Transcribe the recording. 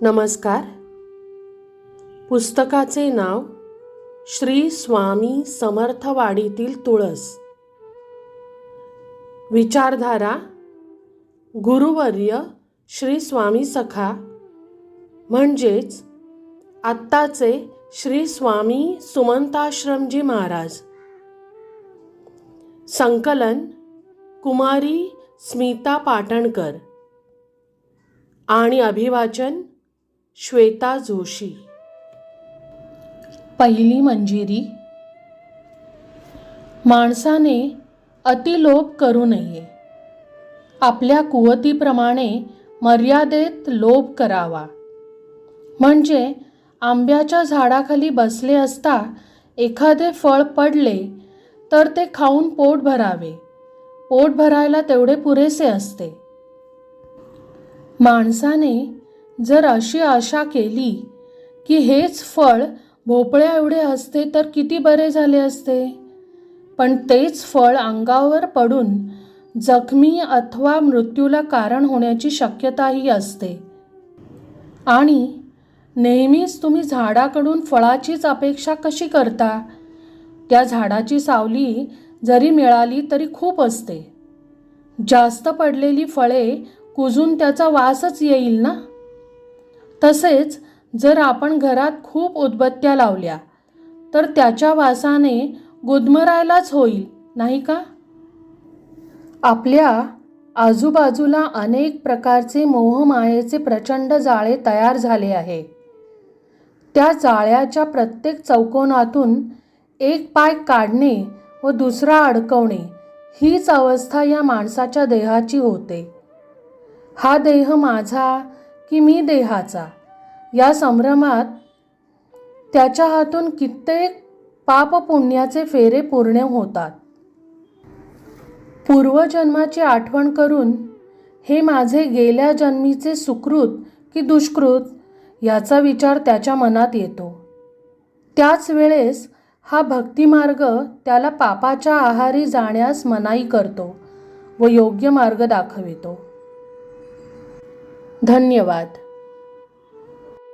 नमस्कार. पुस्तकाचे नाव श्री स्वामी समर्थवाडीतील तुळस. विचारधारा गुरुवर्य श्री स्वामी सखा म्हणजेच आत्ताचे श्री स्वामी सुमंताश्रमजी महाराज. संकलन कुमारी स्मिता पाटणकर. आणि अभिवाचन श्वेता जोशी. पहिली मंजिरी. माणसाने अतिलोभ करू नये. आपल्या कुवतीप्रमाणे मर्यादेत लोभ करावा. म्हणजे आंब्याच्या झाडाखाली बसले असता एखादे फळ पडले तर ते खाऊन पोट भरावे. पोट भरायला तेवढे पुरेसे असते. माणसाने जर अशी आशा केली की हेच फळ भोपळ्या एवढे असते तर किती बरे झाले असते. पण तेच फळ अंगावर पडून जखमी अथवा मृत्यूला कारण होण्याची शक्यताही असते. आणि नेहमीच तुम्ही झाडाकडून फळाचीच अपेक्षा कशी करता? त्या झाडाची सावली जरी मिळाली तरी खूप असते. जास्त पडलेली फळे कुजून त्याचा वासच येईल ना? तसेच जर आपण घरात खूप उदबत्त्या लावल्या तर त्याच्या वासाने गुदमरायलाच होईल नाही का? आपल्या आजूबाजूला अनेक प्रकारचे मोहमायेचे प्रचंड जाळे तयार झाले आहे. त्या जाळ्याच्या प्रत्येक चौकोनातून एक पाय काढणे व दुसरा अडकवणे हीच अवस्था या माणसाच्या देहाची होते. हा देह माझा की मी देहाचा. या संभ्रमात त्याच्या हातून कित्येक पाप पुण्याचे फेरे पूर्ण होतात. पूर्वजन्माची आठवण करून हे माझे गेल्या जन्मीचे सुकृत की दुष्कृत याचा विचार त्याच्या मनात येतो. त्याच वेळेस हा भक्तिमार्ग त्याला पापाच्या आहारी जाण्यास मनाई करतो व योग्य मार्ग दाखवितो. धन्यवाद.